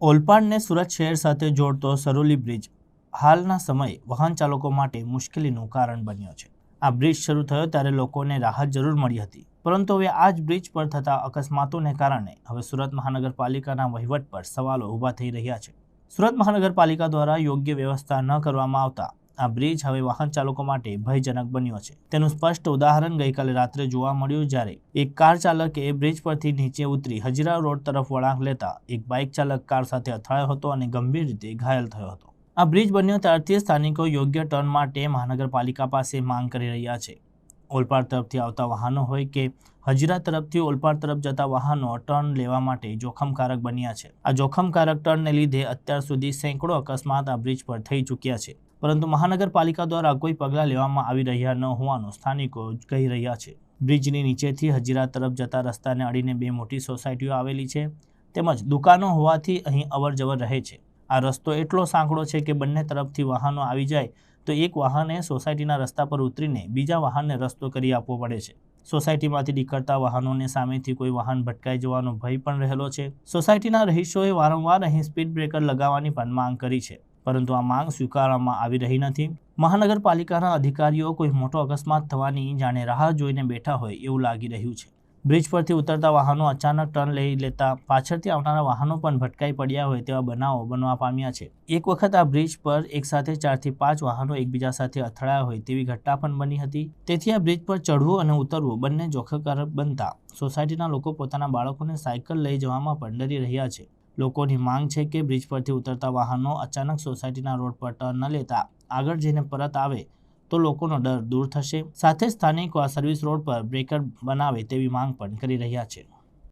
ઓલપાડને સુરત શહેર સાથે જોડતો સરોલી બ્રિજ હાલના સમયે વાહન ચાલકો માટે મુશ્કેલીનું કારણ બન્યો છે. આ બ્રિજ શરૂ થયો ત્યારે લોકોને રાહત જરૂર મળી હતી. પરંતુ હવે આ જ બ્રિજ પર થતા અકસ્માતોને કારણે હવે સુરત મહાનગરપાલિકાના વહીવટ પર સવાલો ઊભા થઈ રહ્યા છે. સુરત મહાનગરપાલિકા દ્વારા યોગ્ય વ્યવસ્થા ન કરવામાં આવતા આ બ્રિજ હવે વાહન ચાલકો માટે ભયજનક બન્યો છે. તેનું સ્પષ્ટ ઉદાહરણ ગઈકાલે રાત્રે જોવા મળ્યું જ્યારે એક કાર ચાલકે બ્રિજ પરથી નીચે ઉતરી હજીરા રોડ તરફ વળાંક લેતા એક બાઇક ચાલક કાર સાથે અથડાયો હતો અને ગંભીર રીતે ઘાયલ થયો હતો. આ બ્રિજ બન્યો ત્યારથી સ્થાનિકો યોગ્ય ટર્ન માટે મહાનગરપાલિકા પાસે માંગ કરી રહ્યા છે. ઓલપાડ તરફથી આવતા વાહનો હોય કે હજીરા તરફથી ઓલપાડ તરફ જતા વાહનો ટર્ન લેવા માટે જોખમકારક બન્યા છે. આ જોખમકારક ટર્નને લીધે અત્યાર સુધી સેંકડો અકસ્માત આ બ્રિજ પર થઈ ચૂક્યા છે. પરંતુ મહાનગરપાલિકા દ્વારા કોઈ પગલાં લેવામાં આવી રહ્યા ન હોવાનું સ્થાનિકો કહી રહ્યા છે. બ્રિજની નીચેથી હજીરા તરફ જતા રસ્તાને અડીને બે મોટી સોસાયટીઓ આવેલી છે. તેમજ દુકાનો હોવાથી અહીં અવરજવર રહે છે. આ રસ્તો એટલો સાંકડો છે કે બંને તરફથી વાહનો આવી જાય તો એક વાહને સોસાયટીના રસ્તા પર ઉતરીને બીજા વાહનને રસ્તો કરી આપવો પડે છે. સોસાયટીમાંથી નીકળતા વાહનોને સામેથી કોઈ વાહન ભટકાઈ જવાનો ભય પણ રહેલો છે. સોસાયટીના રહીશોએ વારંવાર અહીં સ્પીડ બ્રેકર લગાવવાની પણ માંગ કરી છે. પરંતુ આ માંગ સ્વીકારવામાં આવી રહી નથી. મહાનગરપાલિકાના અધિકારીઓ કોઈ મોટો અકસ્માત થવાની જાણે રાહ જોઈને બેઠા હોય એવું લાગી રહ્યું છે. બ્રિજ પરથી ઉતરતા વાહનો અચાનક ટર્ન લઈ લેતા પાછળથી આવનારા વાહનો પણ ભટકાઈ પડ્યા હોય તેવા બનાવો બનવા પામ્યા છે. એક વખત આ બ્રિજ પર એક સાથે ચારથી પાંચ વાહનો એકબીજા સાથે અથડાયા હોય તેવી ઘટના પણ બની હતી. તેથી આ બ્રિજ પર ચઢવું અને ઉતરવું બંને જોખમકારક બનતા સોસાયટીના લોકો પોતાના બાળકોને સાયકલ લઈ જવામાં પણ ડરી રહ્યા છે. લોકોની માંગ છે કે બ્રિજ પરથી ઉતરતા વાહનો અચાનક સોસાયટીના રોડ પર ટર્ન ન લેતા આગળ જઈને પરત આવે તો લોકોનો ડર દૂર થશે. સાથે સ્થાનિકો આ સર્વિસ રોડ પર બ્રેકર બનાવે તેવી માંગ પણ કરી રહ્યા છે.